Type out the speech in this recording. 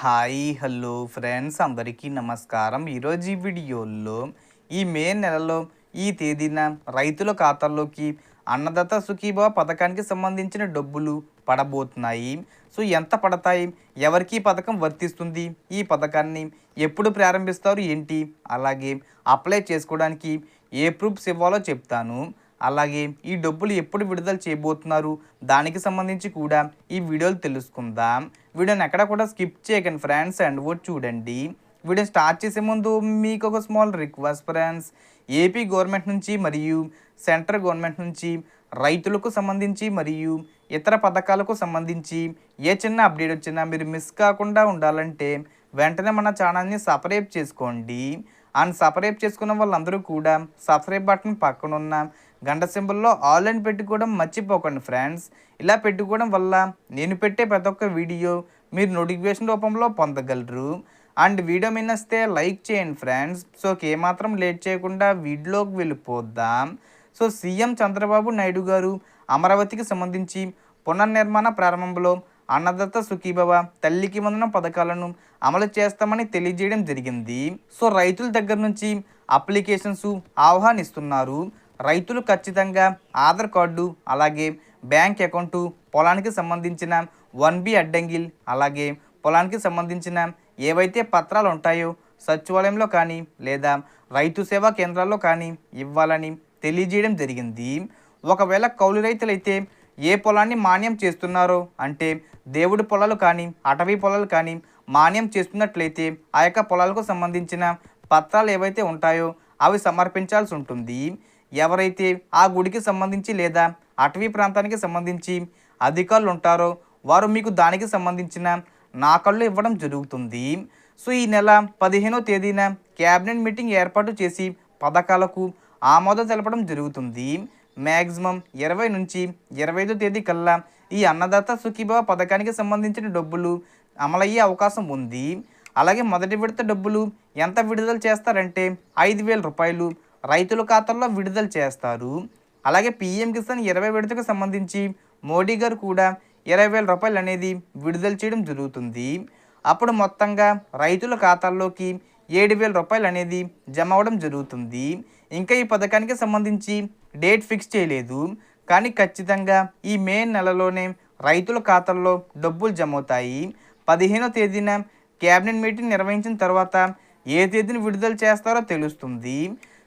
Hi hello friends. అందరికీ నమస్కారం. ఈరోజు ఈ వీడియోలో ఈ మే నెలలో ఈ తేదీన రైతుల ఖాతాల్లోకి అన్నదాత సుఖీభావ పథకానికి సంబంధించిన డబ్బులు పడబోతున్నాయి. సో ఎంత పడతాయి? ఎవరికి ఈ పథకం వర్తిస్తుంది? ఈ పథకాన్ని ఎప్పుడు ప్రారంభిస్తారు? ఏంటి? అలాగే అప్లై చేసుకోవడానికి ఏ ప్రూఫ్స్ ఇవ్వాలో చెప్తాను. అలాగే ఈ డబ్బులు ఎప్పుడు విడుదల చేయబోతున్నారు? దానికి సంబంధించి కూడా ఈ వీడియోలు తెలుసుకుందాం. వీడియోని ఎక్కడ కూడా స్కిప్ చేయకండి ఫ్రెండ్స్ అండ్ ఓ చూడండి. వీడియో స్టార్ట్ చేసే ముందు మీకు ఒక small request friends. AP government నుంచి మరియు సెంట్రల్ గవర్నమెంట్ నుంచి రైతులకు సంబంధించి మరియు ఇతర పథకాలకు సంబంధించి ఏ చిన్న అప్డేట్ వచ్చినా మీరు మిస్ కాకుండా ఉండాలంటే వెంటనే మన ఛానల్ని సబ్స్క్రైబ్ చేసుకోండి. అండ్ సబ్స్క్రైబ్ చేసుకున్న వాళ్ళందరూ కూడా సబ్స్క్రైబ్ బటన్ పక్కనున్న గంట సింబల్లో ఆల్ అని పెట్టుకోవడం మర్చిపోకండి ఫ్రెండ్స్. ఇలా పెట్టుకోవడం వల్ల నేను పెట్టే ప్రతి ఒక్క వీడియో మీరు నోటిఫికేషన్ రూపంలో పొందగలరు. అండ్ వీడియో మిన్నస్తే లైక్ చేయండి ఫ్రెండ్స్. సో ఏమాత్రం లేట్ చేయకుండా వీడియోకి వెళ్ళిపోద్దాం సో సీఎం చంద్రబాబు నాయుడు గారు అమరావతికి సంబంధించి పునర్నిర్మాణ ప్రారంభంలో అన్నదత్త సుఖీభవ తల్లికి వందన పథకాలను అమలు చేస్తామని తెలియజేయడం జరిగింది. సో రైతుల దగ్గర నుంచి అప్లికేషన్స్ ఆహ్వానిస్తున్నారు. రైతులు ఖచ్చితంగా ఆధార్ కార్డు అలాగే బ్యాంక్ అకౌంటు పొలానికి సంబంధించిన వన్ బి అడ్డంగిల్ అలాగే పొలానికి సంబంధించిన ఏవైతే పత్రాలు ఉంటాయో సచివాలయంలో కానీ లేదా రైతు సేవా కేంద్రాల్లో కానీ ఇవ్వాలని తెలియజేయడం జరిగింది. ఒకవేళ కౌలు రైతులైతే ఏ పొలాన్ని మాన్యం చేస్తున్నారో అంటే దేవుడి పొలాలు కానీ అటవీ పొలాలు కానీ మాన్యం చేస్తున్నట్లయితే ఆ యొక్క పొలాలకు సంబంధించిన పత్రాలు ఏవైతే ఉంటాయో అవి సమర్పించాల్సి ఉంటుంది. ఎవరైతే ఆ గుడికి సంబంధించి లేదా అటవీ ప్రాంతానికి సంబంధించి అధికారులు ఉంటారో వారు మీకు దానికి సంబంధించిన నాకళ్ళు ఇవ్వడం జరుగుతుంది. సో ఈ నెల పదిహేనో తేదీన క్యాబినెట్ మీటింగ్ ఏర్పాటు చేసి పథకాలకు ఆమోదం తెలపడం జరుగుతుంది. మ్యాక్సిమం ఇరవై నుంచి ఇరవై ఐదో తేదీ కల్లా ఈ అన్నదాత సుఖీభావ పథకానికి సంబంధించిన డబ్బులు అమలయ్యే అవకాశం ఉంది. అలాగే మొదటి విడత డబ్బులు ఎంత విడుదల చేస్తారంటే ఐదు వేల రూపాయలు రైతుల ఖాతాల్లో విడుదల చేస్తారు. అలాగే పీఎం కిసాన్ ఇరవై విడతకు సంబంధించి మోడీ గారు కూడా ఇరవై వేల రూపాయలు అనేది విడుదల చేయడం జరుగుతుంది. అప్పుడు మొత్తంగా రైతుల ఖాతాల్లోకి ఏడు వేల రూపాయలు అనేది జమ అవ్వడం జరుగుతుంది. ఇంకా ఈ పథకానికి సంబంధించి డేట్ ఫిక్స్ చేయలేదు. కానీ ఖచ్చితంగా ఈ మే నెలలోనే రైతుల ఖాతాల్లో డబ్బులు జమ అవుతాయి. పదిహేనో తేదీన క్యాబినెట్ మీటింగ్ నిర్వహించిన తర్వాత ఏ తేదీని విడుదల చేస్తారో తెలుస్తుంది.